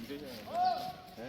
你这些，哎。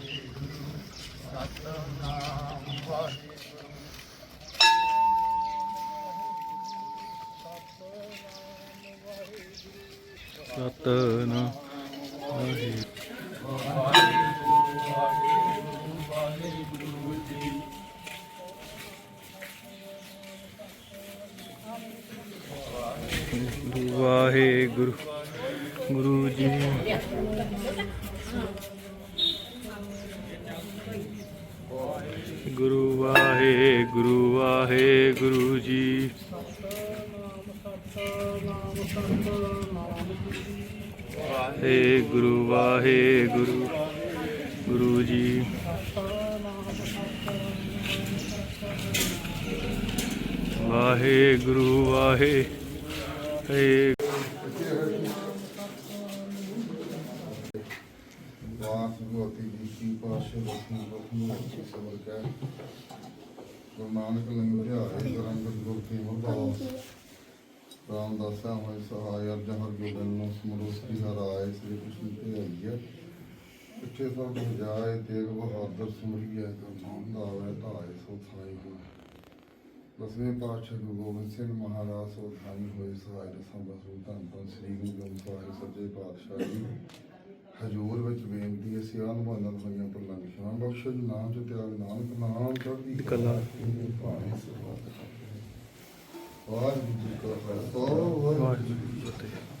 ਵਾਹਿਗੁਰੂ ਸਤਨਾਮ ਵਾਹਿਗੁਰੂ ਗੁਰੂ ਵਾਹਿਗੁਰੂ ਗੁਰੂ ਜੀ। ਗੁਰੂ ਵਾਹਿਗੁਰੂ ਵਾਹਿਗੁਰੂ ਜੀ। ਵਾਹਿਗੁਰੂ ਵਾਹਿਗੁਰੂ ਗੁਰੂ ਜੀ। ਵਾਹਿਗੁਰੂ ਵਾਹਿ ਏ ਵਾਹਿਗੁਰੂ ਅਤੀ ਜੀ ਕੀ ਪਾਸ਼ੇ ਬਖਸ਼ੀ ਅੱਛੀ ਸਬਰ ਕੈ ਗੁਰੂ ਨਾਨਕ ਲੰਗ ਧਿਆਏ ਗਰੰਗ ਗੁਰ ਕੀ ਮਰਦਾਸ ਰਾਮਦਾਸਾ ਹੋਏ ਸਹਾਇ ਅਰਜਨ ਹਰ ਗੋਬਿੰਦ ਨੂੰ ਸਮਰੋ ਸ੍ਰੀ ਹਰਾਏ ਸ੍ਰੀ ਕ੍ਰਿਸ਼ਨ ਤੇ ਆਈਏ ਪਿੱਛੇ ਸਭ ਜਾਏ ਤੇਗ ਬਹਾਦਰ ਸਮਰੀਏ ਗੁਰੂ ਨਾਮ ਦਾ ਆਵੇ ਧਾਏ ਸੋ ਥਾਈ ਹੋ ਦਸਵੇਂ ਪਾਤਸ਼ਾਹ ਗੁਰੂ ਗੋਬਿੰਦ ਸਿੰਘ ਮਹਾਰਾਜ ਸੋ ਥਾਈ ਹੋਏ ਸਹਾਇ ਰਸਾਂ ਬਸੂ ਧੰਨ ਧੰਨ ਸ੍ਰੀ ਗੁਰੂ ਗ੍ਰੰਥ ਸਾਹਿਬ ਸੱਚੇ ਪਾਤਸ਼ਾਹ ਜੀ। ਹਜੂਰ ਸਿਆਨ ਮਹੰਨਤ ਹੋਈਆਂ ਪਰ ਲੰਘ ਸ਼ਾਮ ਬਖਸ਼ੋ ਨਾਮ ਚ ਤਿਆਗ ਨਾਨਕ ਨਾਮ ਚੜ੍ਹਦੀ ਕਲਾ। ਭਾਵੇਂ ਸਵਾਦ ਵਾਹਿਗੁਰੂ ਜੀ ਕਾ ਖਾਲਸਾ ਵਾਹਿਗੁਰੂ ਜੀ ਕੀ ਫਤਿਹ।